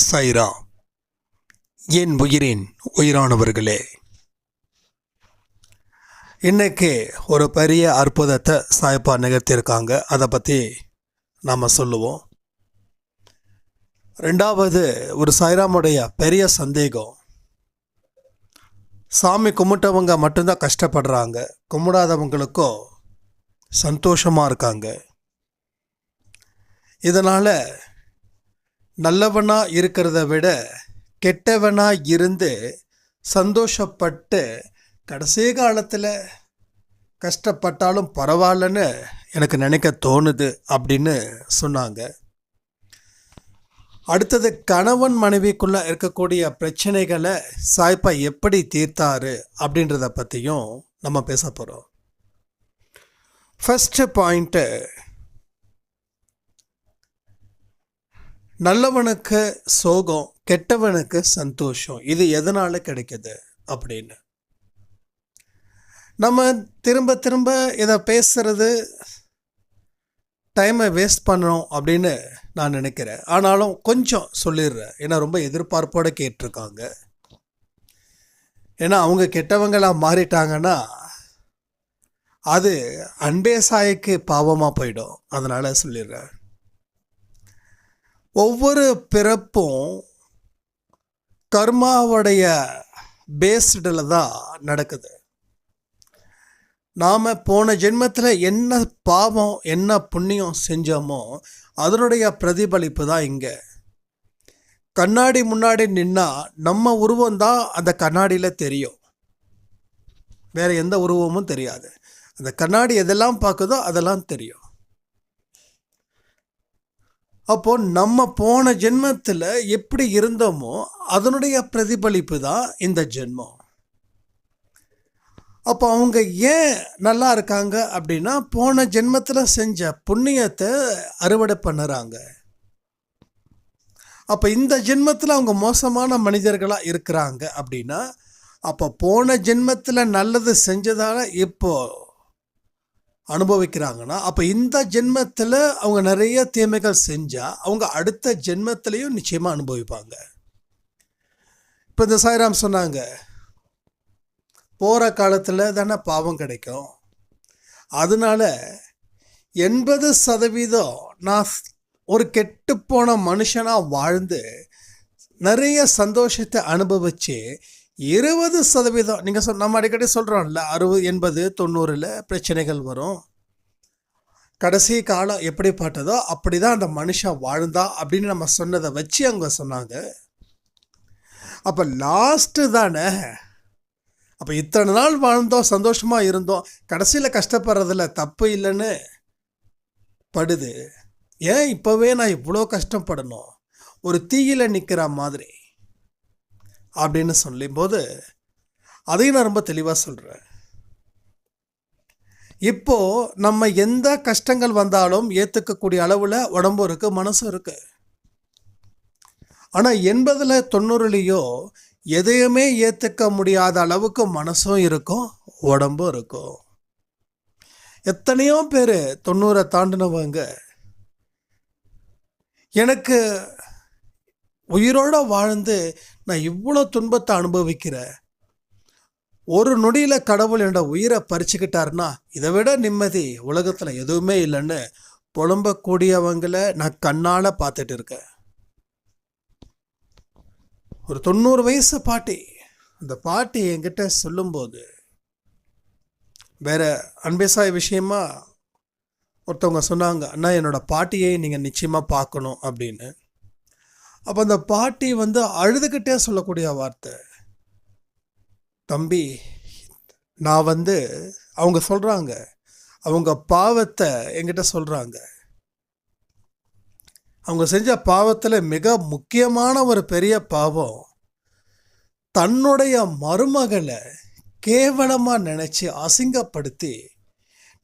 சைரா. என் உயிரின் உயிரானவர்களே. இன்னைக்கு ஒரு பெரிய அற்புதத்தை சாய்ப்பா நிகழ்த்தியிருக்காங்க. அதை பற்றி நாம் சொல்லுவோம். ரெண்டாவது ஒரு சாய்ராமுடைய பெரிய சந்தேகம். சாமி கும்பிட்டவங்க மட்டும்தான் கஷ்டப்படுறாங்க. கும்பிடாதவங்களுக்கும் சந்தோஷமாக இருக்காங்க. இதனால் நல்லவனாக இருக்கிறத விட கெட்டவனாக இருந்து சந்தோஷப்பட்டு கடைசி காலத்தில் கஷ்டப்பட்டாலும் பரவாயில்லன்னு எனக்கு நினைக்க தோணுது அப்படின்னு சொன்னாங்க. அடுத்தது கணவன் மனைவிக்குள்ளே இருக்கக்கூடிய பிரச்சனைகளை சாய்ப்பா எப்படி தீர்த்தாரு அப்படின்றத பற்றியும் நம்ம பேச போகிறோம் ஃபஸ்ட்டு பாயிண்ட்டு நல்லவனுக்கு சோகம் கெட்டவனுக்கு சந்தோஷம் இது எதனால் கிடைக்குது அப்படின்னு. நம்ம திரும்ப திரும்ப இதை பேசுறது டைமை வேஸ்ட் பண்ணணும் அப்படின்னு நான் நினைக்கிறேன். ஆனாலும் கொஞ்சம் சொல்லிடுறேன். ஏன்னா ரொம்ப எதிர்பார்ப்போடு கேட்டிருக்காங்க. ஏன்னா அவங்க கெட்டவங்களாக மாறிட்டாங்கன்னா அது அன்பே சாய்க்கு பாவமாக போயிடும். அதனால் சொல்லிடுறேன். ஒவ்வொரு பிறப்பும் கர்மாவுடைய பேஸ்டில் தான் நடக்குது. நாம் போன ஜென்மத்தில் என்ன பாவம் என்ன புண்ணியம் செஞ்சோமோ அதனுடைய பிரதிபலிப்பு தான் இங்கே. கண்ணாடி முன்னாடி நின்னா நம்ம உருவம் தான் அந்த கண்ணாடியில் தெரியும். வேறு எந்த உருவமும் தெரியாது. அந்த கண்ணாடி எதெல்லாம் பார்க்குதோ அதெல்லாம் தெரியும். அப்போ நம்ம போன ஜென்மத்தில் எப்படி இருந்தோமோ அதனுடைய பிரதிபலிப்பு தான் இந்த ஜென்மம். அப்போ அவங்க ஏன் நல்லா இருக்காங்க அப்படின்னா போன ஜென்மத்தில் செஞ்ச புண்ணியத்தை அறுவடை பண்ணுறாங்க. அப்போ இந்த ஜென்மத்தில் அவங்க மோசமான மனிதர்களாக இருக்கிறாங்க அப்படின்னா அப்போ போன ஜென்மத்தில் நல்லது செஞ்சதால் இப்போது அனுபவிக்கிறாங்கன்னா அப்போ இந்த ஜென்மத்தில் அவங்க நிறைய தீமைகள் செஞ்சால் அவங்க அடுத்த ஜென்மத்திலையும் நிச்சயமாக அனுபவிப்பாங்க. இப்போ இந்த சாய்ராம் சொன்னாங்க போகிற காலத்தில் தானே பாவம் கிடைக்கும். அதனால எண்பது சதவீதம் நான் ஒரு கெட்டுப்போன மனுஷனாக வாழ்ந்து நிறைய சந்தோஷத்தை அனுபவித்து இருபது சதவீதம் நீங்கள் சொல் நம்ம அடிக்கடி சொல்கிறோம்ல அறுபது எண்பது தொண்ணூறில் பிரச்சனைகள் வரும். கடைசி காலம் எப்படிப்பட்டதோ அப்படி தான் அந்த மனுஷன் வாழ்ந்தா அப்படின்னு நம்ம சொன்னதை வச்சு அவங்க சொன்னாங்க. அப்போ லாஸ்ட்டு தானே? அப்போ இத்தனை நாள் வாழ்ந்தோம் சந்தோஷமாக இருந்தோம். கடைசியில் கஷ்டப்படுறதில் தப்பு இல்லைன்னு படுது. ஏன் இப்போவே நான் இவ்வளோ கஷ்டப்படணும்? ஒரு தீயில் நிற்கிற மாதிரி. அப்படின்னு சொல்லும்போது அதையும் நான் ரொம்ப தெளிவாக சொல்கிறேன் இப்போது நம்ம எந்த கஷ்டங்கள் வந்தாலும் ஏற்றுக்கக்கூடிய அளவில் உடம்பும் இருக்குது மனசும் இருக்குது ஆனால் எண்பதில் தொண்ணூறுலேயோ எதையுமே ஏற்றுக்க முடியாத அளவுக்கு மனசும் இருக்கும் உடம்பும் இருக்கும். எத்தனையோ பேர் தொண்ணூறை தாண்டினவங்க எனக்கு உயிரோடு வாழ்ந்து நான் இவ்வளோ துன்பத்தை அனுபவிக்கிறேன் ஒரு நொடியில் கடவுள் என்னோட உயிரை பறிச்சுக்கிட்டாருன்னா இதை விட நிம்மதி உலகத்தில் எதுவுமே இல்லைன்னு புலம்பக்கூடியவங்களை நான் கண்ணால் பார்த்துட்டு இருக்கேன். ஒரு தொண்ணூறு வயசு பாட்டி அந்த பாட்டி என்கிட்ட சொல்லும்போது வேற அன்பேசாய் விஷயமா ஒருத்தவங்க சொன்னாங்க அண்ணா என்னோட பாட்டியை நீங்கள் நிச்சயமாக பார்க்கணும் அப்படின்னு. அப்போ அந்த பாட்டி வந்து அழுதுகிட்டே சொல்லக்கூடிய வார்த்தை. தம்பி நான் வந்து அவங்க சொல்கிறாங்க அவங்க பாவத்தை என்கிட்ட சொல்கிறாங்க அவங்க செஞ்ச பாவத்தில் மிக முக்கியமான ஒரு பெரிய பாவம் தன்னுடைய மருமகளை கேவலமாக நினச்சி அசிங்கப்படுத்தி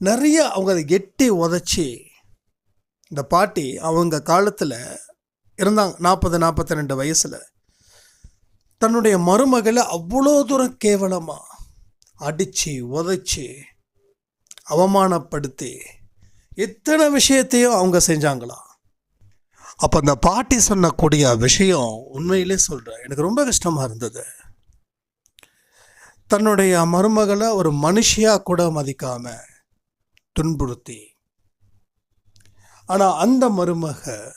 நிறைய அவங்க அதை எட்டி உதச்சி இந்த பாட்டி அவங்க காலத்தில் இருந்தாங்க நாற்பது நாற்பத்தி ரெண்டு வயசில். தன்னுடைய மருமகளை அவ்வளோ தூரம் கேவலமாக அடித்து உதைச்சி அவமானப்படுத்தி எத்தனை விஷயத்தையும் அவங்க செஞ்சாங்களாம் அப்போ அந்த பாட்டி சொன்னக்கூடிய விஷயம் உண்மையிலே சொல்கிறேன் எனக்கு ரொம்ப கஷ்டமாக இருந்தது. தன்னுடைய மருமகளை ஒரு மனுஷியாக கூட மதிக்காமல் துன்புறுத்தி. ஆனால் அந்த மருமக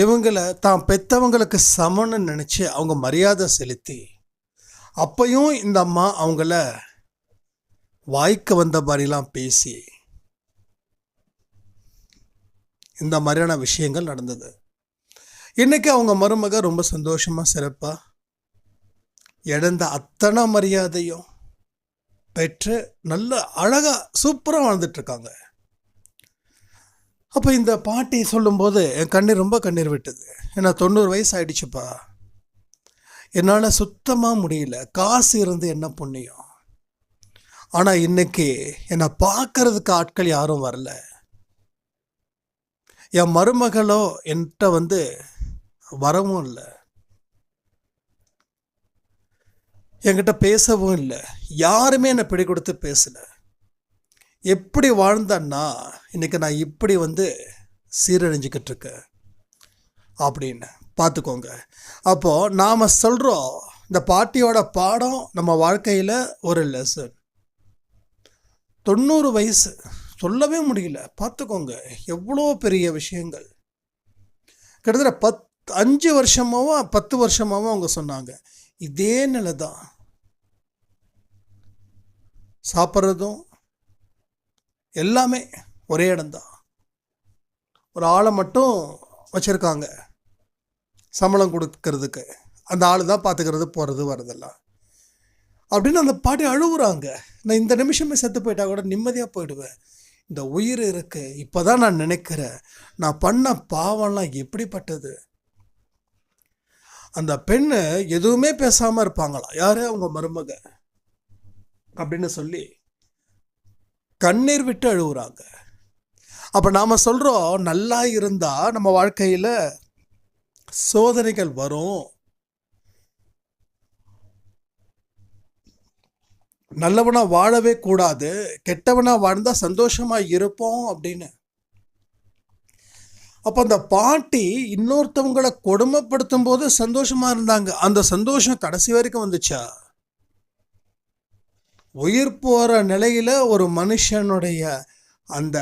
இவங்களை தான் பெற்றவங்களுக்கு சமன்னு நினச்சி அவங்க மரியாதை செலுத்தி அப்பையும் இந்த அம்மா அவங்கள வாய்க்கு வந்த மாதிரிலாம் பேசி இந்த மாதிரியான விஷயங்கள் நடந்தது. இன்றைக்கி அவங்க மருமக ரொம்ப சந்தோஷமாக சிறப்பாக இழந்த அத்தனை மரியாதையும் பெற்று நல்ல அழகாக சூப்பராக வாழ்ந்துட்டுருக்காங்க அப்போ இந்த பாட்டி சொல்லும்போது என் கண்ணீர் ரொம்ப கண்ணீர் விட்டது. ஏன்னா தொண்ணூறு வயசு ஆயிடுச்சுப்பா என்னால் சுத்தமாக முடியல. காசு இருந்து என்ன புண்ணியம்? ஆனால் இன்னைக்கு என்னை பார்க்கறதுக்கு ஆட்கள் யாரும் வரல. என் மருமகளோ என்கிட்ட வந்து வரவும் இல்லை. என்கிட்ட பேசவும் இல்லை. யாருமே என்னை பிடி கொடுத்து பேசலை. எப்படி வாழ்ந்தேன்னா இன்றைக்கி நான் இப்படி வந்து சீரழிஞ்சுக்கிட்டு இருக்கேன் அப்படின்னு. பார்த்துக்கோங்க. அப்போது நாம் சொல்கிறோம் இந்த பாட்டியோட பாடம் நம்ம வாழ்க்கையில் ஒரு லெசன் தொண்ணூறு வயசு சொல்லவே முடியல. பார்த்துக்கோங்க எவ்வளோ பெரிய விஷயங்கள். கிட்டத்தட்ட பத் அஞ்சு வருஷமாகவும் பத்து வருஷமாகவும் அவங்க சொன்னாங்க. இதே நிலை தான் சாப்பிட்றதும் எல்லாமே ஒரே இடம்தான். ஒரு ஆளை மட்டும் வச்சுருக்காங்க. சம்பளம் கொடுக்கறதுக்கு. அந்த ஆள் தான் பார்த்துக்கிறது போகிறது வரதெல்லாம் அப்படின்னு அந்த பாட்டி அழுகுறாங்க நான் இந்த நிமிஷமே செத்து போயிட்டா கூட நிம்மதியாக போயிடுவேன். இந்த உயிர் இருக்கு. இப்போ தான் நான் நினைக்கிறேன். நான் பண்ண பாவம்லாம் எப்படிப்பட்டது? அந்த பெண்ணு எதுவுமே பேசாமல் இருப்பாங்களாம் யார்? அவங்க மருமக. அப்படின்னு சொல்லி கண்ணீர் விட்டு அழுகுறாங்க அப்போ நாம் சொல்கிறோம் நல்லா இருந்தால் நம்ம வாழ்க்கையில் சோதனைகள் வரும். நல்லவனாக வாழவே கூடாது. கெட்டவனாக வாழ்ந்தால் சந்தோஷமாக இருப்போம் அப்படின்னு. அப்போ அந்த பாட்டி இன்னொருத்தவங்களை கொடுமைப்படுத்தும் போது சந்தோஷமாக இருந்தாங்க. அந்த சந்தோஷம் கடைசி வரைக்கும் வந்துச்சா? உயிர் போகிற நிலையில் ஒரு மனுஷனுடைய அந்த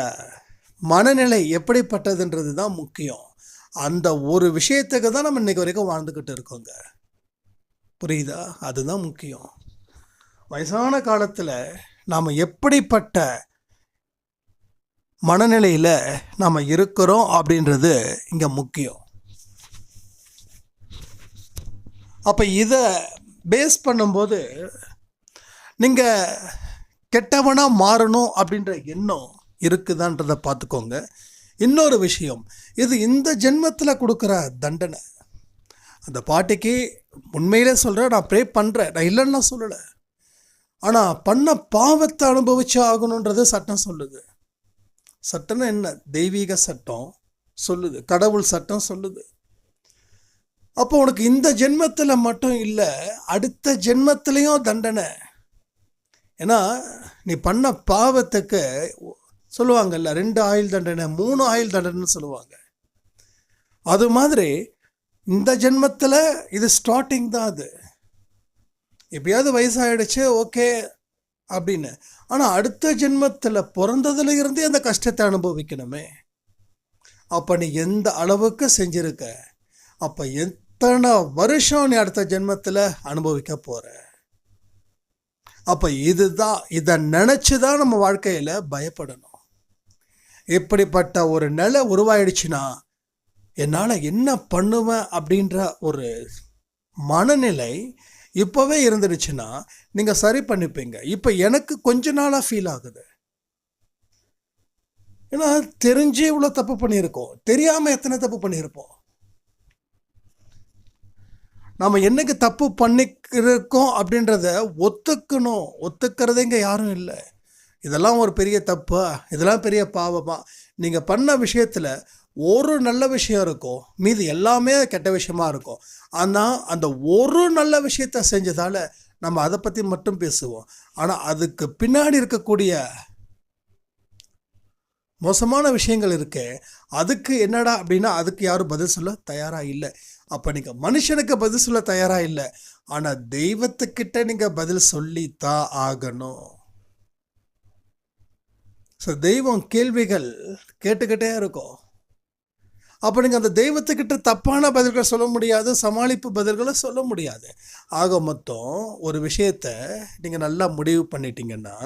மனநிலை எப்படிப்பட்டதுன்றது தான் முக்கியம். அந்த ஒரு விஷயத்துக்கு தான் நம்ம இன்னைக்கு வரைக்கும் வாழ்ந்துக்கிட்டு இருக்கோங்க. புரியுதா? அதுதான் முக்கியம். வயசான காலத்தில் நாம் எப்படிப்பட்ட மனநிலையில் நாம் இருக்கிறோம் அப்படின்றது இங்கே முக்கியம். அப்போ இதை பேஸ் பண்ணும்போது நீங்கள் கெட்டவனாக மாறணும் அப்படின்ற எண்ணம் இருக்குதான்றதை பார்த்துக்கோங்க. இன்னொரு விஷயம் இது இந்த ஜென்மத்தில் கொடுக்குற தண்டனை. அந்த பாட்டிக்கு உண்மையிலே சொல்கிறேன் நான் ப்ரே பண்ணுறேன் நான் இல்லைன்னு நான் சொல்லலை. ஆனால் பண்ண பாவத்தை அனுபவிச்சு ஆகணுன்றது சட்டம் சொல்லுது. சட்டம்னா என்ன? தெய்வீக சட்டம் சொல்லுது. கடவுள் சட்டம் சொல்லுது. அப்போ உனக்கு இந்த ஜென்மத்தில் மட்டும் இல்லை அடுத்த ஜென்மத்திலையும் தண்டனை. ஏன்னா நீ பண்ண பாவத்துக்கு சொல்லுவாங்கல்ல ரெண்டு ஆயுள் தண்டனை மூணு ஆயுள் தண்டனைன்னு சொல்லுவாங்க. அது மாதிரி இந்த ஜென்மத்தில் இது ஸ்டார்டிங் தான் அது. எப்படியாவது வயசாகிடுச்சு ஓகே அப்படின்னு. ஆனால் அடுத்த ஜென்மத்தில் பிறந்ததுல இருந்தே அந்த கஷ்டத்தை அனுபவிக்கணுமே. அப்போ நீ எந்த அளவுக்கு செஞ்சுருக்க? அப்போ எத்தனை வருஷம் நீ அடுத்த ஜென்மத்தில் அனுபவிக்க போகிற அப்போ இதுதான் இதை நினச்சி தான் நம்ம வாழ்க்கையில் பயப்படணும். இப்படிப்பட்ட ஒரு நிலை உருவாயிடுச்சுன்னா என்னால் என்ன பண்ணுவேன் அப்படின்ற ஒரு மனநிலை இப்போவே இருந்துடுச்சுன்னா நீங்கள் சரி பண்ணிப்பீங்க. இப்போ எனக்கு கொஞ்ச நாளாக ஃபீல் ஆகுது. ஏன்னா தெரிஞ்சே இவ்வளோ தப்பு பண்ணியிருக்கோம். தெரியாமல் எத்தனை தப்பு பண்ணியிருப்போம்? நம்ம என்னைக்கு தப்பு பண்ணிருக்கோம் அப்படின்றத ஒத்துக்கணும். ஒத்துக்கிறதே இங்கே யாரும் இல்லை. இதெல்லாம் ஒரு பெரிய தப்பா? இதெல்லாம் பெரிய பாவமா? நீங்கள் பண்ண விஷயத்தில் ஒரு நல்ல விஷயம் இருக்கும். மீது எல்லாமே கெட்ட விஷயமா இருக்கும். ஆனால் அந்த ஒரு நல்ல விஷயத்த செஞ்சதால் நம்ம அதை பற்றி மட்டும் பேசுவோம். ஆனால் அதுக்கு பின்னாடி இருக்கக்கூடிய மோசமான விஷயங்கள் இருக்கு அதுக்கு என்னடா அப்படின்னா அதுக்கு யாரும் பதில் சொல்ல தயாராக இல்லை. அப்போ நீங்கள் மனுஷனுக்கு பதில் சொல்ல தயாராக இல்லை. ஆனால் தெய்வத்துக்கிட்ட நீங்கள் பதில் சொல்லித்தான் ஆகணும். ஸோ தெய்வம் கேள்விகள் கேட்டுக்கிட்டே இருக்கும். அப்போ நீங்கள் அந்த தெய்வத்துக்கிட்ட தப்பான பதில்களை சொல்ல முடியாது சமாளிப்பு பதில்களை சொல்ல முடியாது. ஆக மொத்தம் ஒரு விஷயத்த நீங்கள் நல்லா முடிவு பண்ணிட்டீங்கன்னா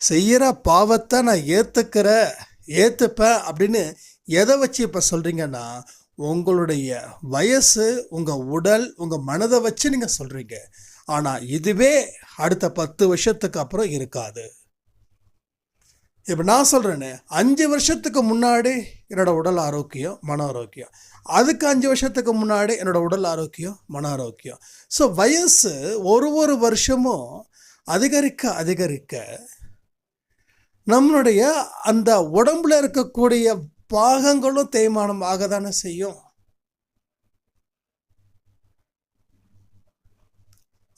செய்கிற பாவத்தை நான் ஏற்றுக்கிற ஏற்றுப்பேன் அப்படின்னு எதை வச்சு இப்போ சொல்கிறீங்கன்னா உங்களுடைய வயசு உங்கள் உடல் உங்கள் மனதை வச்சு நீங்கள் சொல்கிறீங்க ஆனால் இதுவே அடுத்த பத்து வருஷத்துக்கு அப்புறம் இருக்காது. இப்போ நான் சொல்கிறேன்னு அஞ்சு வருஷத்துக்கு முன்னாடி என்னோட உடல் ஆரோக்கியம் மன ஆரோக்கியம். அதுக்கு அஞ்சு வருஷத்துக்கு முன்னாடி என்னோட உடல் ஆரோக்கியம் மன ஆரோக்கியம். ஸோ வயசு ஒரு ஒரு வருஷமும் அதிகரிக்க அதிகரிக்க நம்மளுடைய அந்த உடம்புல இருக்கக்கூடிய பாகங்களும் தேய்மானம் ஆக தானே செய்யும்.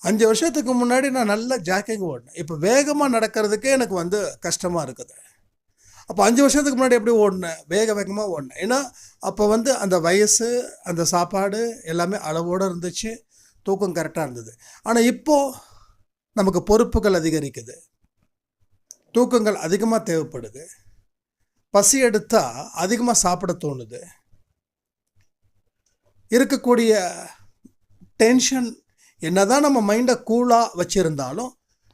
அஞ்சு வருஷத்துக்கு முன்னாடி நான் நல்லா ஜாக்கிங் ஓடினேன். இப்போ வேகமாக நடக்கிறதுக்கே எனக்கு வந்து கஷ்டமாக இருக்குது. அப்போ அஞ்சு வருஷத்துக்கு முன்னாடி எப்படி ஓடினேன்? வேக வேகமாக ஓடினேன். ஏன்னா அப்போ வந்து அந்த வயசு அந்த சாப்பாடு எல்லாமே அளவோடு இருந்துச்சு. தூக்கம் கரெக்டாக இருந்தது. ஆனால் இப்போது நமக்கு பொறுப்புகள் அதிகரிக்குது. தூக்கங்கள் அதிகமாக தேவைப்படுது. பசி எடுத்தால் அதிகமாக சாப்பிட தோணுது. இருக்கக்கூடிய டென்ஷன் என்னதான் நம்ம மைண்டை கூலாக வச்சுருந்தாலும்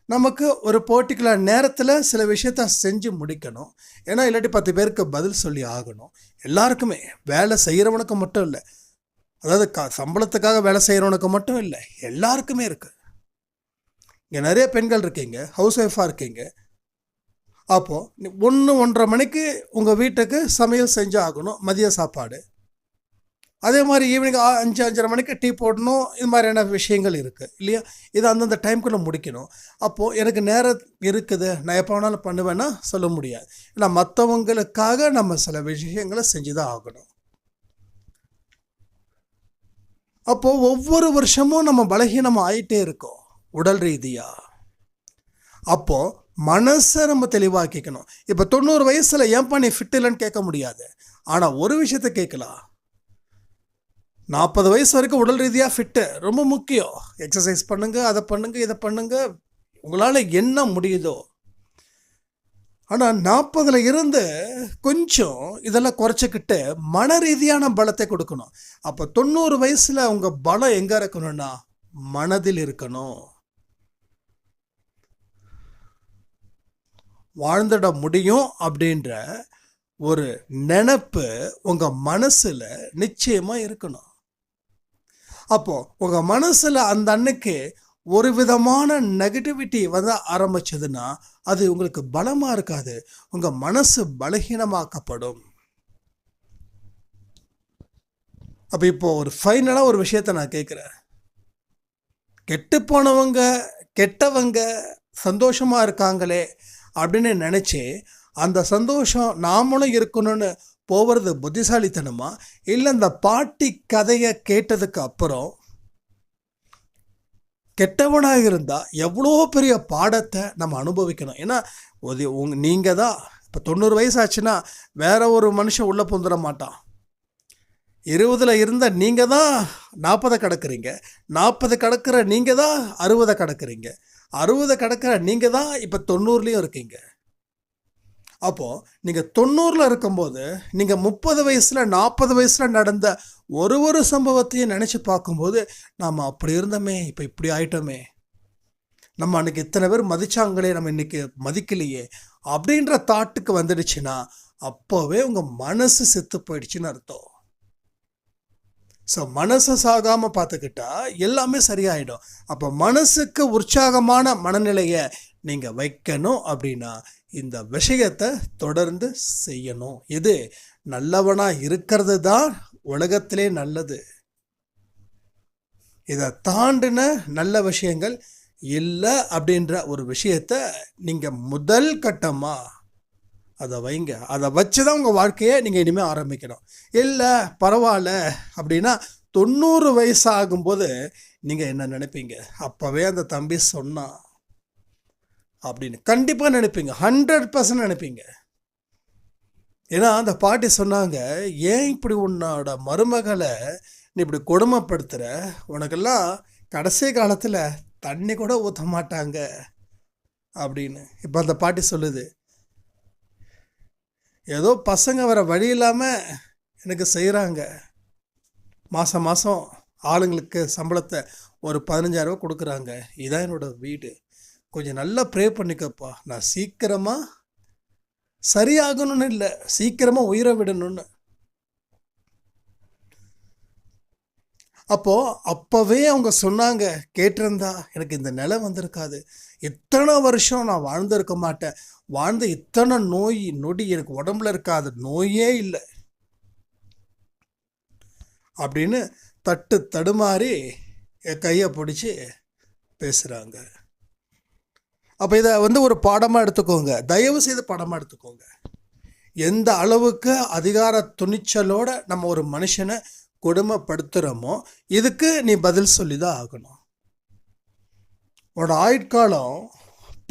நமக்கு ஒரு பர்டிகுலர் நேரத்தில் சில விஷயத்த செஞ்சு முடிக்கணும். ஏன்னா இல்லாட்டி பத்து பேருக்கு பதில் சொல்லி ஆகணும். எல்லாருக்குமே வேலை செய்கிறவனுக்கு மட்டும் இல்லை. அதாவது க சம்பளத்துக்காக வேலை செய்கிறவனுக்கு மட்டும் இல்லை எல்லாருக்குமே இருக்குது இங்கே நிறைய பெண்கள் இருக்கீங்க ஹவுஸ் ஒய்ஃபாக இருக்கீங்க. அப்போது ஒன்று ஒன்றரை மணிக்கு உங்கள் வீட்டுக்கு சமையல் செஞ்சு ஆகணும் மதிய சாப்பாடு. அதே மாதிரி ஈவினிங் அஞ்சு அஞ்சரை மணிக்கு டீ போடணும் இது மாதிரியான விஷயங்கள் இருக்குது இல்லையா? இது அந்தந்த டைம்குள்ளே முடிக்கணும். அப்போது எனக்கு நேரம் இருக்குது நான் எப்போ வேணாலும் பண்ணுவேன்னா சொல்ல முடியாது. ஏன்னா மற்றவங்களுக்காக நம்ம சில விஷயங்களை செஞ்சு தான் ஆகணும். அப்போது ஒவ்வொரு வருஷமும் நம்ம பலகீனம் ஆகிட்டே இருக்கோம் உடல் ரீதியாக அப்போது மனசை நம்ம தெளிவாக்கிக்கணும் இப்போ தொண்ணூறு வயசில் ஏன்பா நீ ஃபிட் இல்லைன்னு கேட்க முடியாது? ஆனால் ஒரு விஷயத்த கேட்கலாம். நாற்பது வயசு வரைக்கும் உடல் ரீதியாக ஃபிட்டு ரொம்ப முக்கியம். எக்ஸசைஸ் பண்ணுங்கள் அதை பண்ணுங்கள் இதை பண்ணுங்கள் உங்களால் என்ன முடியுதோ. ஆனால் நாற்பதில் இருந்து கொஞ்சம் இதெல்லாம் குறைச்சிக்கிட்டு மன ரீதியான பலத்தை கொடுக்கணும். அப்போ தொண்ணூறு வயசில் உங்கள் பலம் எங்கே இருக்கணும்னா மனதில் இருக்கணும். வாழ்ந்துட முடியும் அப்படின்ற ஒரு நினப்பு உங்கள் மனசில் நிச்சயமாக இருக்கணும். அப்போது உங்கள் மனசில் அந்த அன்னைக்கு ஒரு விதமான நெகட்டிவிட்டி வந்து ஆரம்பிச்சதுன்னா அது உங்களுக்கு பலமாக இருக்காது. உங்கள் மனசு பலகீனமாக்கப்படும். அப்போ இப்போ ஒரு ஃபைனலாக ஒரு விஷயத்த நான் கேட்குறேன் கெட்டு போனவங்க கெட்டவங்க சந்தோஷமாக இருக்காங்களே அப்படின்னு நினச்சி அந்த சந்தோஷம் நாமளும் இருக்கணும்னு போகிறது புத்திசாலித்தனமா? இல்லை இந்த பாட்டி கதையை கேட்டதுக்கு அப்புறம் கெட்டவனாக இருந்தால் எவ்வளோ பெரிய பாடத்தை நம்ம அனுபவிக்கணும்? ஏன்னா ஒரு உங் நீங்கள் தான் இப்போ தொண்ணூறு வயசு ஆச்சுன்னா வேற ஒரு மனுஷன் உள்ளே புந்துட மாட்டான். இருபதில் இருந்த நீங்கள் தான் நாற்பதை கடக்குறீங்க. நாற்பது கடக்கிற நீங்கள் தான் அறுபதை கடக்குறீங்க. அறுபதை கடக்கிற நீங்கள் தான் இப்போ தொண்ணூறுலேயும் இருக்கீங்க. அப்போது நீங்கள் தொண்ணூறில் இருக்கும்போது நீங்கள் முப்பது வயசில் நாற்பது வயசில் நடந்த ஒரு ஒரு சம்பவத்தையும் நினச்சி பார்க்கும்போது நாம் அப்படி இருந்தோமே இப்போ இப்படி ஆயிட்டோமே. நம்ம அன்றைக்கி இத்தனை பேர் மதித்தாங்களே நம்ம இன்றைக்கி மதிக்கலையே அப்படின்ற தாட்டுக்கு வந்துடுச்சுன்னா அப்போவே உங்கள் மனசு செத்து போயிடுச்சுன்னு அர்த்தம். ஸோ மனசை சாகாமல் பார்த்துக்கிட்டா எல்லாமே சரியாயிடும். அப்போ மனசுக்கு உற்சாகமான மனநிலையை நீங்கள் வைக்கணும் அப்படின்னா இந்த விஷயத்தை தொடர்ந்து செய்யணும். இது நல்லவனாக இருக்கிறது தான் உலகத்திலே நல்லது. இதை தாண்டின நல்ல விஷயங்கள் இல்லை அப்படின்ற ஒரு விஷயத்த நீங்கள் முதல் கட்டமாக அதை வைங்க. அதை வச்சு தான் உங்கள் வாழ்க்கையை நீங்கள் இனிமேல் ஆரம்பிக்கணும். இல்லை பரவாயில்ல அப்படின்னா தொண்ணூறு வயசு ஆகும்போது நீங்கள் என்ன நினைப்பீங்க? அப்போவே அந்த தம்பி சொன்னான் அப்படின்னு கண்டிப்பாக நினைப்பீங்க. ஹண்ட்ரட் பர்சன்ட் நினைப்பீங்க. ஏன்னா அந்த பாட்டி சொன்னாங்க ஏன் இப்படி உன்னோட மருமகளை நீ இப்படி கொடுமைப்படுத்துகிற உனக்கெல்லாம் கடைசி காலத்தில் தண்ணி கூட ஊற்ற மாட்டாங்க. அப்படின்னு. இப்போ அந்த பாட்டி சொல்லுது ஏதோ பசங்க வர வழி இல்லாமல் எனக்கு செய்கிறாங்க மாதம் மாதம் ஆளுங்களுக்கு சம்பளத்தை ஒரு பதினஞ்சாயிரரூவா கொடுக்குறாங்க. இதான் என்னோடய வீடு. கொஞ்சம் நல்லா ப்ரே பண்ணிக்கப்பா. நான் சீக்கிரமாக சரியாகணும்னு இல்லை. சீக்கிரமாக உயிரை விடணும்னு. அப்போது அப்போவே அவங்க சொன்னாங்க கேட்டிருந்தா எனக்கு இந்த நிலை வந்திருக்காது. இத்தனை வருஷம் நான் வாழ்ந்திருக்க மாட்டேன். வாழ்ந்த இத்தனை நோய் நொடி எனக்கு உடம்புல இருக்காது. நோயே இல்லை. அப்படின்னு தட்டு தடுமாறி என் கையை பிடிச்சி பேசுகிறாங்க அப்போ இதை வந்து ஒரு பாடமாக எடுத்துக்கோங்க. தயவு செய்து பாடமாக எடுத்துக்கோங்க. எந்த அளவுக்கு அதிகார துணிச்சலோடு நம்ம ஒரு மனுஷனை கொடுமைப்படுத்துகிறோமோ இதுக்கு நீ பதில் சொல்லி தான் ஆகணும். உன்னோட ஆயுட்காலம்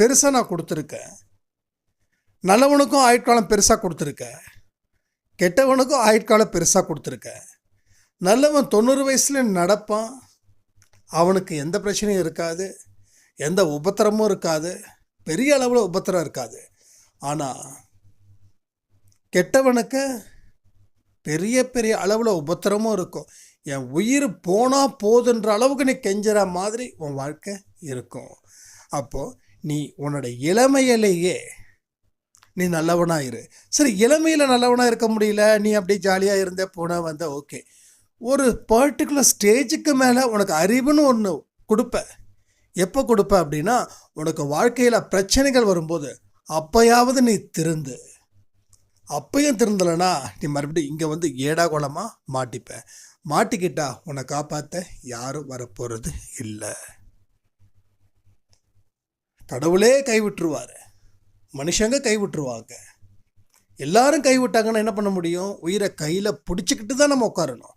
பெருசாக நான் கொடுத்துருக்கேன். நல்லவனுக்கும் ஆயுட்காலம் பெருசாக கொடுத்துருக்கேன். கெட்டவனுக்கும் ஆயுட்காலம் பெருசாக கொடுத்துருக்கேன். நல்லவன் தொண்ணூறு வயசுல நடப்பான். அவனுக்கு எந்த பிரச்சனையும் இருக்காது. எந்த உபத்திரமும் இருக்காது. பெரிய அளவில் உபத்திரம் இருக்காது. ஆனால் கெட்டவனுக்கு பெரிய பெரிய அளவில் உபத்திரமும் இருக்கும். என் உயிர் போனால் போதுன்ற அளவுக்கு நீ கெஞ்சுற மாதிரி உன் வாழ்க்கை இருக்கும். அப்போது நீ உன்னோட இளமையிலேயே நீ நல்லவனாக இரு. சரி இளமையில் நல்லவனாக இருக்க முடியல. நீ அப்படி ஜாலியாக இருந்த போன வந்த ஓகே. ஒரு பர்டிகுலர் ஸ்டேஜுக்கு மேலே உனக்கு அறிவுன்னு ஒன்று கொடுப்ப. எப்போ கொடுப்ப அப்படின்னா உனக்கு வாழ்க்கையில் பிரச்சனைகள் வரும்போது அப்போயாவது நீ திருந்து. அப்பயும் திருந்தலைனா நீ மறுபடியும் இங்கே வந்து ஏடா குளமாக மாட்டிப்ப. மாட்டிக்கிட்டா உன்னை காப்பாற்ற யாரும் வரப்போகிறது இல்லை. கடவுளே கைவிட்டுருவார். மனுஷங்க கைவிட்டுருவாங்க. எல்லாரும் கைவிட்டாங்கன்னா என்ன பண்ண முடியும்? உயிரை கையில் பிடிச்சிக்கிட்டு தான் நம்ம உட்காரணும்.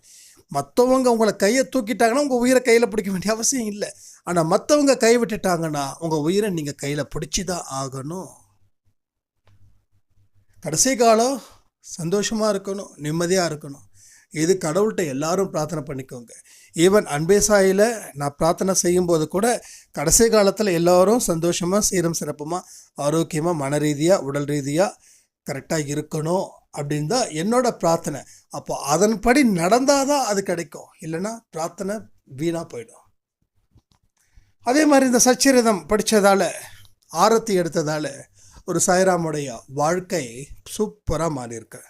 மற்றவங்க உங்களை கையை தூக்கிட்டாங்கன்னா உங்கள் உயிரை கையில் பிடிக்க வேண்டிய அவசியம் இல்லை. ஆனால் மற்றவங்க கை விட்டுட்டாங்கன்னா உங்கள் உயிரை நீங்கள் கையில் பிடிச்சி தான் ஆகணும். கடைசி காலம் சந்தோஷமாக இருக்கணும் நிம்மதியாக இருக்கணும். இது கடவுள்கிட்ட எல்லாரும் பிரார்த்தனை பண்ணிக்கோங்க. ஈவன் அன்பேசாயில் நான் பிரார்த்தனை செய்யும்போது கூட கடைசி காலத்தில் எல்லோரும் சந்தோஷமாக சீரம் சிறப்புமாக ஆரோக்கியமாக மன ரீதியாக உடல் ரீதியாக கரெக்டாக இருக்கணும் அப்படின்னு தான் என்னோட பிரார்த்தனை. அப்போ அதன்படி நடந்தால் தான் அது கிடைக்கும். இல்லைன்னா பிரார்த்தனை வீணாக போயிடும். அதே மாதிரி இந்த சச்சரிதம் படித்ததால் ஆரத்தி எடுத்ததால் ஒரு சாய்ராமுடைய வாழ்க்கை சூப்பராக மாறியிருக்கு.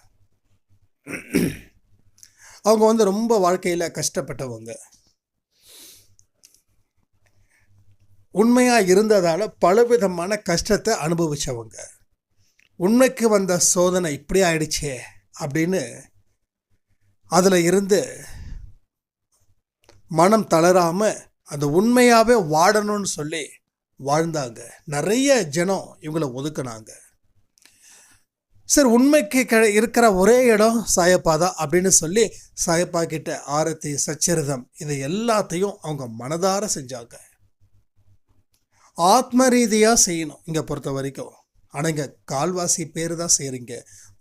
அவங்க வந்து ரொம்ப வாழ்க்கையில் கஷ்டப்பட்டவங்க. உண்மையாக இருந்ததால் பலவிதமான கஷ்டத்தை அனுபவித்தவங்க உண்மைக்கு வந்த சோதனை இப்படி ஆயிடுச்சே அப்படின்னு அதில் இருந்து மனம் தளராமல் அந்த உண்மையாகவே வாடணும்னு சொல்லி வாழ்ந்தாங்க. நிறைய ஜனம் இவங்களை ஒதுக்குனாங்க. சரி உண்மைக்கு க இருக்கிற ஒரே இடம் சாயப்பா தான் அப்படின்னு சொல்லி சாயப்பா கிட்ட ஆரத்தி சச்சரிதம். இதை எல்லாத்தையும் அவங்க மனதார செஞ்சாங்க. ஆத்ம ரீதியாக செய்யணும் இங்கே பொறுத்த வரைக்கும். ஆனால் இங்கே கால்வாசி பேர் தான் செய்கிறீங்க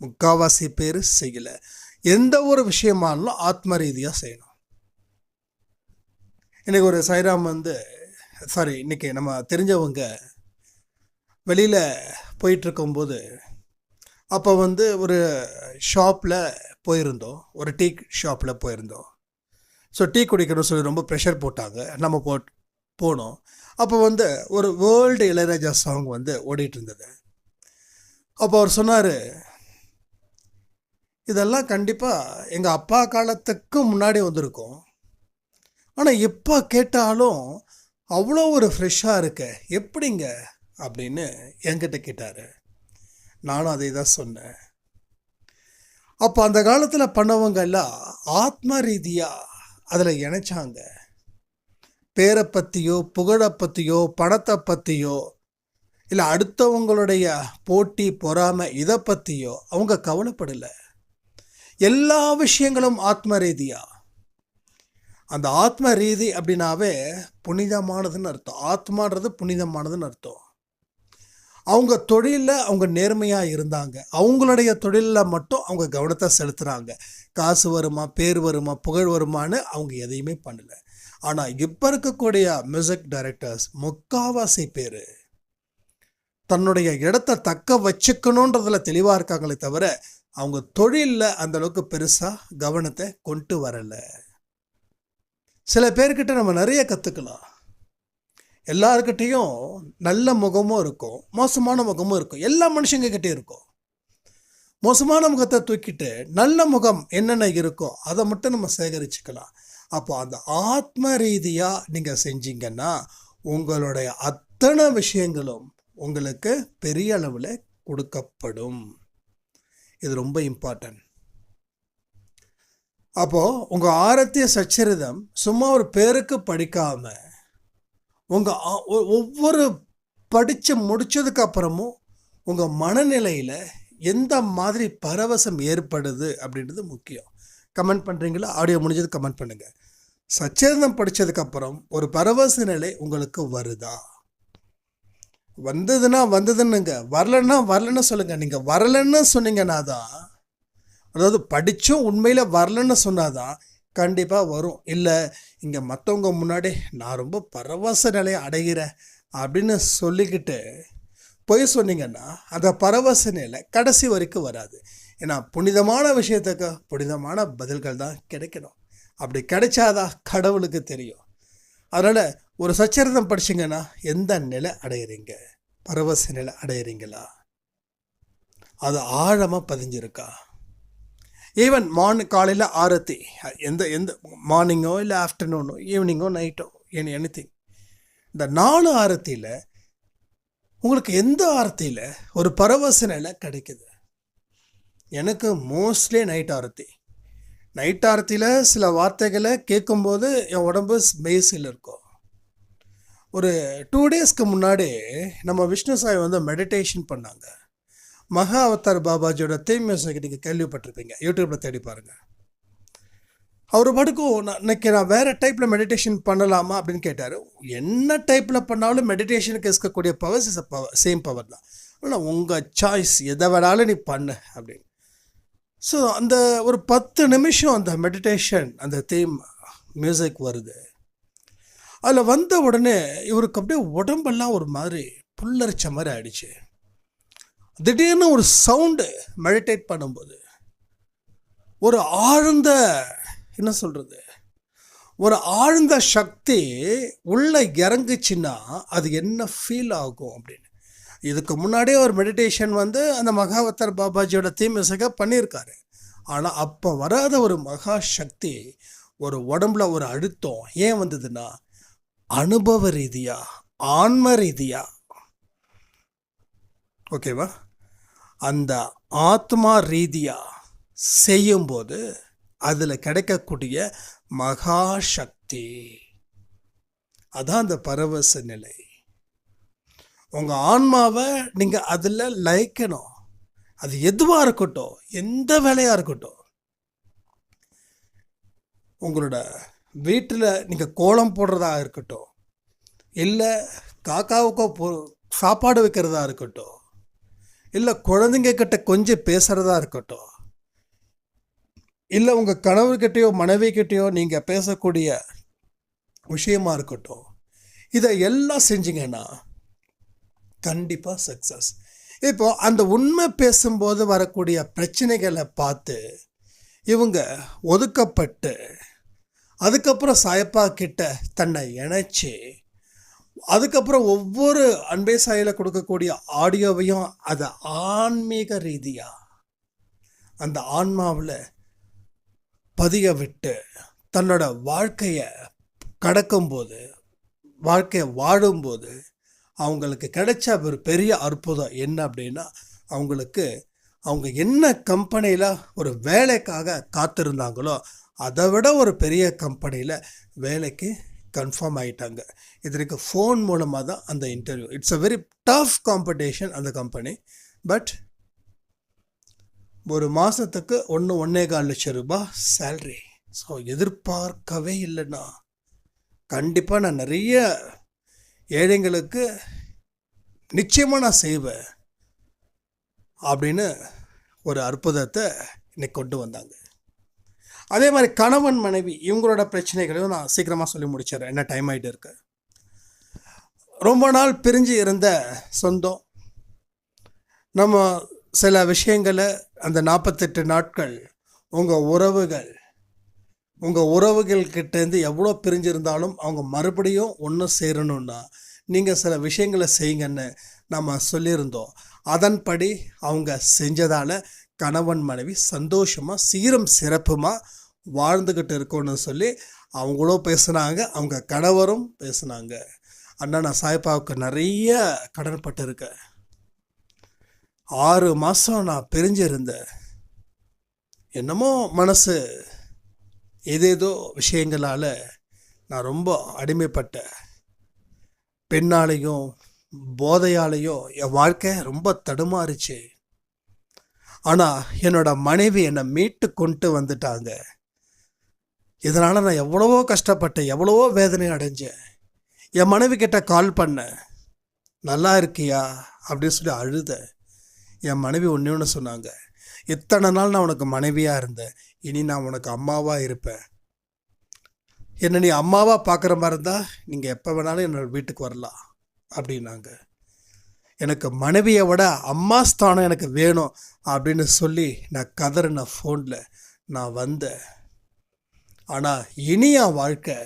முக்காவாசி பேர் செய்யலை. எந்த ஒரு விஷயமானாலும் ஆத்ம ரீதியாக செய்யணும். எனக்கு ஒரு சைராம் வந்து சாரி இன்னைக்கு நம்ம தெரிஞ்சவங்க வெளியில் போயிட்டுருக்கும்போது அப்போ வந்து ஒரு ஷாப்பில் போயிருந்தோம். ஒரு டீ ஷாப்பில் போயிருந்தோம். ஸோ டீ குடிக்கணும்னு சொல்லி ரொம்ப ப்ரெஷர் போட்டாங்க. நம்ம போ போனோம். அப்போ வந்து ஒரு வேர்ல்டு இளையராஜா சாங் வந்து ஓடிட்டு இருந்தது அப்போ அவர் சொன்னார் இதெல்லாம் கண்டிப்பாக எங்கள் அப்பா காலத்துக்கு முன்னாடி வந்திருக்கும். ஆனால் எப்போ கேட்டாலும் அவ்வளோ ஒரு ஃப்ரெஷ்ஷாக இருக்க எப்படிங்க? அப்படின்னு என்கிட்ட கேட்டார். நானும் அதை தான் சொன்னேன். அப்போ அந்த காலத்தில் பண்ணவங்க எல்லாம் ஆத்ம ரீதியாக அதில் இணைச்சாங்க. பேரை பற்றியோ புகழை பற்றியோ பணத்தை பற்றியோ இல்லை அடுத்தவங்களுடைய போட்டி பொறாமை இதை பற்றியோ அவங்க கவலைப்படலை. எல்லா விஷயங்களும் ஆத்ம ரீதியாக அந்த ஆத்ம ரீதி அப்படின்னாவே புனிதமானதுன்னு அர்த்தம். ஆத்மான்றது புனிதமானதுன்னு அர்த்தம். அவங்க தொழிலில் அவங்க நேர்மையாக இருந்தாங்க. அவங்களுடைய தொழிலில் மட்டும் அவங்க கவனத்தை செலுத்துகிறாங்க காசு வருமா பேர் வருமா புகழ் வருமான்னு அவங்க எதையுமே பண்ணல. ஆனால் இப்போ இருக்கக்கூடிய மியூசிக் டைரக்டர்ஸ் முக்காவாசி பேர் தன்னுடைய இடத்த தக்க வச்சுக்கணுன்றதுல தெளிவாக இருக்காங்களே தவிர அவங்க தொழிலில் அந்த அளவுக்கு பெருசாக கவனத்தை கொண்டு வரலை. சில பேர்கிட்ட நம்ம நிறைய கற்றுக்கலாம் எல்லாருக்கிட்டேயும் நல்ல முகமும் இருக்கும் மோசமான முகமும் இருக்கும். எல்லா மனுஷங்கக்கிட்டே இருக்கும். மோசமான முகத்தை தூக்கிட்டு நல்ல முகம் என்னென்ன இருக்கோ அதை மட்டும் நம்ம சேகரிச்சுக்கலாம். அப்போ அந்த ஆத்ம ரீதியாக நீங்கள் செஞ்சீங்கன்னா உங்களுடைய அத்தனை விஷயங்களும் உங்களுக்கு பெரிய அளவில் கொடுக்கப்படும். இது ரொம்ப இம்பார்ட்டன்ட் அப்போது உங்கள் ஆரத்திய சச்சரிதம் சும்மா ஒரு பேருக்கு படிக்காமல் உங்கள் ஒவ்வொரு படித்து முடித்ததுக்கப்புறமும் உங்கள் மனநிலையில் எந்த மாதிரி பரவசம் ஏற்படுது அப்படின்றது முக்கியம். கமெண்ட் பண்ணுறீங்களா ஆடியோ முடிஞ்சது கமெண்ட் பண்ணுங்கள் சச்சரிதம் படித்ததுக்கப்புறம் ஒரு பரவச நிலை உங்களுக்கு வருதா? வந்ததுன்னா வந்ததுன்னுங்க. வரலன்னா வரலன்னு சொல்லுங்கள் நீங்கள் வரலன்னு சொன்னீங்கன்னா தான் அதாவது படித்தும் உண்மையில் வரலன்னு சொன்னாதான் கண்டிப்பாக வரும். இல்லை இங்கே மற்றவங்க முன்னாடி நான் ரொம்ப பரவச நிலையை அடைகிறேன் அப்படின்னு சொல்லிக்கிட்டு பொய் சொன்னீங்கன்னா அந்த பரவச நிலை கடைசி வரைக்கும் வராது. ஏன்னா புனிதமான விஷயத்துக்கு புனிதமான பதில்கள் தான் கிடைக்கணும். அப்படி கிடைச்சாதான் கடவுளுக்கு தெரியும். அதனால் ஒரு சச்சரிதம் படிச்சிங்கன்னா எந்த நிலை அடையிறீங்க? பரவச நிலை அடையிறீங்களா? அது ஆழமாக பதிஞ்சிருக்கா? ஈவன் மார்னிங் காலையில் ஆரத்தி எந்த எந்த மார்னிங்கோ இல்லை ஆஃப்டர்நூனோ ஈவினிங்கோ நைட்டோ எனி எனி திங் இந்த நாலு ஆரத்தியில் உங்களுக்கு எந்த ஆரத்தியில் ஒரு பரவச நிலை கிடைக்குது? எனக்கு மோஸ்ட்லி நைட் ஆரத்தி. நைட் ஆரத்தியில் சில வார்த்தைகளை கேட்கும்போது என் உடம்பு பேஸில் இருக்கும். ஒரு டூ டேஸ்க்கு முன்னாடி நம்ம விஷ்ணு சாய் வந்து மெடிடேஷன் பண்ணாங்க. மகா அவதார் பாபாஜியோட தீம் மியூசிக் நீங்கள் கேள்விப்பட்டிருப்பீங்க. யூடியூப்பில் தேடி பாருங்கள் அவர் பாட்டுக்கும் நான் இன்னைக்கு நான் வேறு டைப்பில் மெடிடேஷன் பண்ணலாமா அப்படின்னு கேட்டார். என்ன டைப்பில் பண்ணாலும் மெடிடேஷனுக்கு இருக்கக்கூடிய powers is power same power தான். ஆனால் உங்கள் சாய்ஸ் எதை வேணாலும் நீ பண்ணு அப்படின்னு. ஸோ அந்த ஒரு பத்து நிமிஷம் அந்த மெடிடேஷன் அந்த தீம் மியூசிக் வருது. அதில் வந்த உடனே இவருக்கு அப்படியே உடம்பெல்லாம் ஒரு மாதிரி புல்லரிச்ச மாதிரி ஆயிடுச்சு. திடீர்னு ஒரு சவுண்டு மெடிடேட் பண்ணும்போது ஒரு ஆழ்ந்த என்ன சொல்கிறது ஒரு ஆழ்ந்த சக்தி உள்ளே இறங்குச்சுன்னா அது என்ன ஃபீல் ஆகும் அப்படின்னு. இதுக்கு முன்னாடியே ஒரு மெடிடேஷன் வந்து அந்த மகாவத்தர் பாபாஜியோட தீமிசக பண்ணியிருக்காரு. ஆனால் அப்போ வராத ஒரு மகா சக்தி ஒரு உடம்புல ஒரு அழுத்தம் ஏன் வந்ததுன்னா அனுபவ ரீதியாக ஆன்ம ரீதியாக ஓகேவா அந்த ஆத்மா ரீதியாக செய்யும்போது அதில் கிடைக்கக்கூடிய மகா சக்தி. அதான் அந்த பரவச நிலை. உங்கள் ஆன்மாவை நீங்கள் அதில் லயிக்கணும் அது எதுவாக இருக்கட்டும் எந்த வேலையாக இருக்கட்டும். உங்களோட வீட்டில் நீங்கள் கோலம் போடுறதா இருக்கட்டும் இல்லை காக்காவுக்கோ போ சாப்பாடு வைக்கிறதா இருக்கட்டும் இல்லை குழந்தைங்க கிட்ட கொஞ்சம் பேசுகிறதா இருக்கட்டும். இல்லை உங்கள் கணவர்கிட்டயோ மனைவிக்கிட்டேயோ நீங்கள் பேசக்கூடிய விஷயமா இருக்கட்டும். இதை எல்லாம் செஞ்சீங்கன்னா கண்டிப்பாக சக்ஸஸ் இப்போ அந்த உண்மை பேசும்போது வரக்கூடிய பிரச்சனைகளை பார்த்து இவங்க ஒதுக்கப்பட்டு அதுக்கப்புறம் சாயப்பா கிட்ட தன்னை இணைச்சி அதுக்கப்புறம் ஒவ்வொரு அன்பே சாயில் கொடுக்கக்கூடிய ஆடியோவையும் அதை ஆன்மீக ரீதியாக அந்த ஆன்மாவில் பதிய விட்டு தன்னோட வாழ்க்கையை கடக்கும்போது வாழ்க்கையை வாழும்போது அவங்களுக்கு கிடைச்ச ஒரு பெரிய அற்புதம் என்ன அப்படின்னா அவங்களுக்கு அவங்க என்ன கம்பெனியில் ஒரு வேலைக்காக காத்திருந்தாங்களோ அதை விட ஒரு பெரிய கம்பெனியில் வேலைக்கு கன்ஃபார்ம் ஆகிட்டாங்க இதற்கு ஃபோன் மூலமாக தான் அந்த interview it's a very tough competition அந்த கம்பெனி பட் ஒரு மாதத்துக்கு ஒன்று ஒன்றே கால் லட்சம் ரூபாய் சேல்ரி ஸோ எதிர்பார்க்கவே இல்லைண்ணா. கண்டிப்பாக நான் நிறைய ஏழைங்களுக்கு நிச்சயமாக நான் செய்வேன் அப்படின்னு ஒரு அற்புதத்தை இன்னைக்கு கொண்டு வந்தாங்க. அதே மாதிரி கணவன் மனைவி இவங்களோட பிரச்சனைகளையும் நான் சீக்கிரமாக சொல்லி முடிச்சிடுறேன். என்ன டைம் ஆகிட்டு இருக்கு? ரொம்ப நாள் பிரிஞ்சு இருந்த சொந்தம். நம்ம சில விஷயங்களை அந்த நாற்பத்தெட்டு நாட்கள் உங்கள் உறவுகள் உங்கள் உறவுகள்கிட்டேருந்து எவ்வளோ பிரிஞ்சிருந்தாலும் அவங்க மறுபடியும் ஒன்று சேரணுன்னா நீங்கள் சில விஷயங்களை செய்யுங்கன்னு நம்ம சொல்லியிருந்தோம். அதன்படி அவங்க செஞ்சதால் கணவன் மனைவி சந்தோஷமாக சீரம் சிறப்புமாக வாழ்ந்துக்கிட்டு இருக்கோன்னு சொல்லி அவங்களும் பேசுனாங்க அவங்க கணவரும் பேசுனாங்க. அண்ணா நான் சாய்பாவுக்கு நிறைய கடன்பட்டு இருக்கேன் ஆறு மாதம் நான் பிரிஞ்சிருந்தேன். என்னமோ மனசு ஏதேதோ விஷயங்களால் நான் ரொம்ப அடிமைப்பட்டேன். பெண்ணாலையும் போதையாலையும் என் வாழ்க்கை ரொம்ப தடுமாறுச்சு. ஆனால் என்னோட மனைவி என்னை மீட்டு கொண்டு வந்துட்டாங்க. இதனால் நான் எவ்வளவோ கஷ்டப்பட்டேன் எவ்வளவோ வேதனை அடைஞ்சேன். என் மனைவி கிட்ட கால் பண்ணேன். நல்லா இருக்கியா? அப்படின்னு சொல்லி அழுதேன். என் மனைவி ஒன்று ஒன்று சொன்னாங்க. இத்தனை நாள் நான் உனக்கு மனைவியாக இருந்தேன். இனி நான் உனக்கு அம்மாவாக இருப்பேன். என்னை நீ அம்மாவாக பார்க்குற மாதிரி இருந்தால் நீங்கள் எப்போ வேணாலும் என்னோடய வீட்டுக்கு வரலாம். அப்படின்னாங்க. எனக்கு மனைவியை விட அம்மா ஸ்தானம் எனக்கு வேணும் அப்படின்னு சொல்லி நான் கதறின ஃபோனில் நான் வந்தேன். ஆனால் இனி என் வாழ்க்கை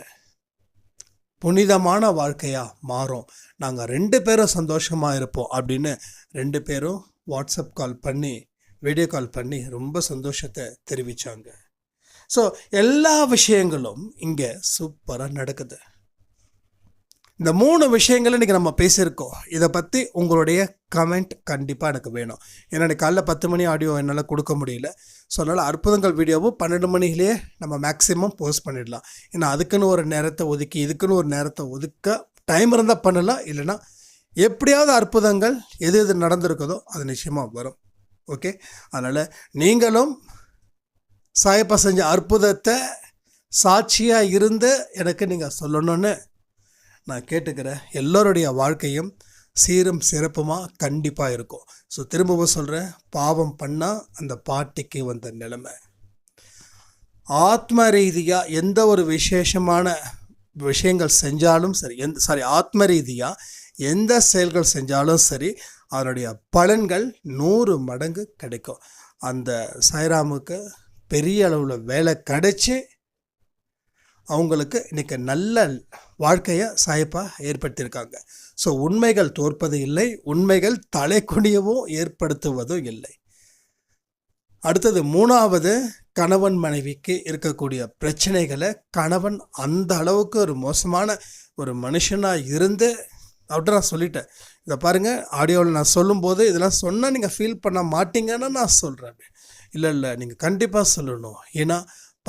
புனிதமான வாழ்க்கையாக மாறும். நாங்கள் ரெண்டு பேரும் சந்தோஷமாக இருப்போம் அப்படின்னு ரெண்டு பேரும் வாட்ஸ்அப் கால் பண்ணி வீடியோ கால் பண்ணி ரொம்ப சந்தோஷத்தை தெரிவித்தாங்க ஸோ எல்லா விஷயங்களும் இங்கே சூப்பராக நடக்குது. இந்த மூணு விஷயங்கள் இன்றைக்கி நம்ம பேசியிருக்கோம். இதை பற்றி உங்களுடைய கமெண்ட் கண்டிப்பாக எனக்கு வேணும். ஏன்னா எனக்கு காலைல பத்து மணி ஆடியோ என்னால் கொடுக்க முடியல. ஸோ அதனால் அற்புதங்கள் வீடியோவும் பன்னெண்டு மணிலேயே நம்ம மேக்ஸிமம் போஸ்ட் பண்ணிடலாம். ஏன்னா அதுக்குன்னு ஒரு நேரத்தை ஒதுக்கி இதுக்குன்னு ஒரு நேரத்தை ஒதுக்க டைம் இருந்தால் பண்ணலாம். இல்லைன்னா எப்படியாவது அற்புதங்கள் எது எது நடந்திருக்குதோ அது நிச்சயமாக வரும். ஓகே அதனால் நீங்களும் சாயப்பா செஞ்ச அற்புதத்தை சாட்சியாக இருந்து எனக்கு நீங்கள் சொல்லணும்னு நான் கேட்டுக்கிறேன் எல்லோருடைய வாழ்க்கையும் சீரும் சிறப்புமாக கண்டிப்பாக இருக்கும். ஸோ திரும்பவும் சொல்கிறேன் பாவம் பண்ணால் அந்த பாட்டிக்கு வந்த நிலைமை. ஆத்ம ரீதியாக எந்த ஒரு விசேஷமான விஷயங்கள் செஞ்சாலும் சரி எந்த சாரி ஆத்ம ரீதியாக எந்த செயல்கள் செஞ்சாலும் சரி அதனுடைய பலன்கள் நூறு மடங்கு கிடைக்கும். அந்த சாய்ராமுக்கு பெரிய அளவில் வேலை கிடைச்சி அவங்களுக்கு இன்றைக்கி நல்ல வாழ்க்கையை சாயப்பா ஏற்படுத்தியிருக்காங்க. ஸோ உண்மைகள் தோற்பது இல்லை உண்மைகள் தலை குனியவும் ஏற்படுத்துவதும் இல்லை. அடுத்தது மூணாவது கணவன் மனைவிக்கு இருக்கக்கூடிய பிரச்சனைகளை கணவன் அந்த அளவுக்கு ஒரு மோசமான ஒரு மனுஷனாக இருந்து அப்படின்னு நான் சொல்லிட்டேன். இதை பாருங்கள் ஆடியோவில் நான் சொல்லும்போது இதெல்லாம் சொன்னால் நீங்கள் ஃபீல் பண்ண மாட்டீங்கன்னு நான் சொல்கிறேன் இல்லை இல்லை நீங்கள் கண்டிப்பாக சொல்லணும். ஏன்னா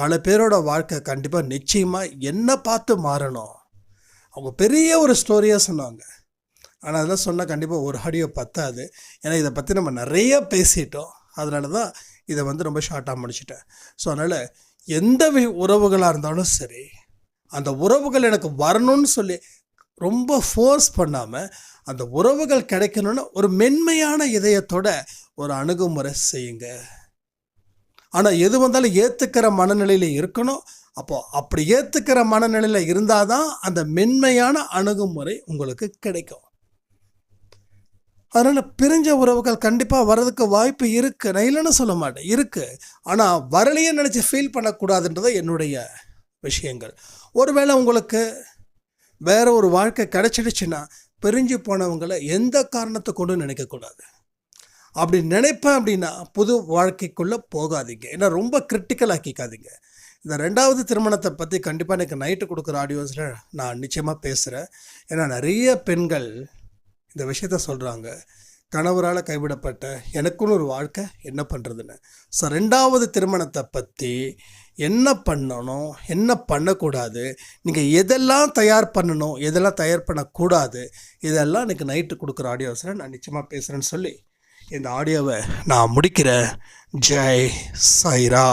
பல பேரோட வாழ்க்கை கண்டிப்பாக நிச்சயமாக என்ன பார்த்து மாறணும்? அவங்க பெரிய ஒரு ஸ்டோரியாக சொன்னாங்க. ஆனால் அதெல்லாம் சொன்னால் கண்டிப்பாக ஒரு ஆடியோ பத்தாது. ஏன்னா இதை பற்றி நம்ம நிறைய பேசிட்டோம். அதனால தான் இதை வந்து ரொம்ப ஷார்ட்டாக முடிச்சிட்டேன். ஸோ அதனால் எந்த உறவுகளாக இருந்தாலும் சரி அந்த உறவுகள் எனக்கு வரணும்னு சொல்லி ரொம்ப ஃபோர்ஸ் பண்ணாமல் அந்த உறவுகள் கிடைக்கணும்னு ஒரு மென்மையான இதயத்தோட ஒரு அணுகுமுறை செய்யுங்க. ஆனால் எது வந்தாலும் ஏற்றுக்கிற மனநிலையில் இருக்கணும். அப்போது அப்படி ஏற்றுக்கிற மனநிலையில் இருந்தால் தான் அந்த மென்மையான அணுகுமுறை உங்களுக்கு கிடைக்கும். அதனால் பிரிஞ்ச உறவுகள் கண்டிப்பாக வர்றதுக்கு வாய்ப்பு இருக்குது நான் இல்லைன்னு சொல்ல மாட்டேன். இருக்குது ஆனால் வரலையே நினச்சி ஃபீல் பண்ணக்கூடாதுன்றது என்னுடைய விஷயங்கள். ஒருவேளை உங்களுக்கு வேறு ஒரு வாழ்க்கை கிடச்சிடுச்சுன்னா பிரிஞ்சு போனவங்களை எந்த காரணத்தை கொண்டு நினைக்கக்கூடாது. அப்படி நினைப்பேன் அப்படின்னா புது வாழ்க்கைக்குள்ளே போகாதீங்க. ஏன்னா ரொம்ப கிரிட்டிக்கல் ஆக்கிக்காதீங்க இந்த ரெண்டாவது திருமணத்தை பற்றி கண்டிப்பாக எனக்கு நைட்டு கொடுக்குற ஆடியோஸில் நான் நிச்சயமாக பேசுகிறேன் ஏன்னா நிறைய பெண்கள் இந்த விஷயத்த சொல்கிறாங்க கணவரால் கைவிடப்பட்ட எனக்குன்னு ஒரு வாழ்க்கை என்ன பண்ணுறதுன்னு ஸோ ரெண்டாவது திருமணத்தை பற்றி என்ன பண்ணணும் என்ன பண்ணக்கூடாது நீங்கள் எதெல்லாம் தயார் பண்ணணும் எதெல்லாம் தயார் பண்ணக்கூடாது இதெல்லாம் எனக்கு நைட்டு கொடுக்குற ஆடியோஸில் நான் நிச்சயமாக பேசுகிறேன்னு சொல்லி இந்த ஆடியோவை நான் முடிக்கிறேன். ஜெய் சைரா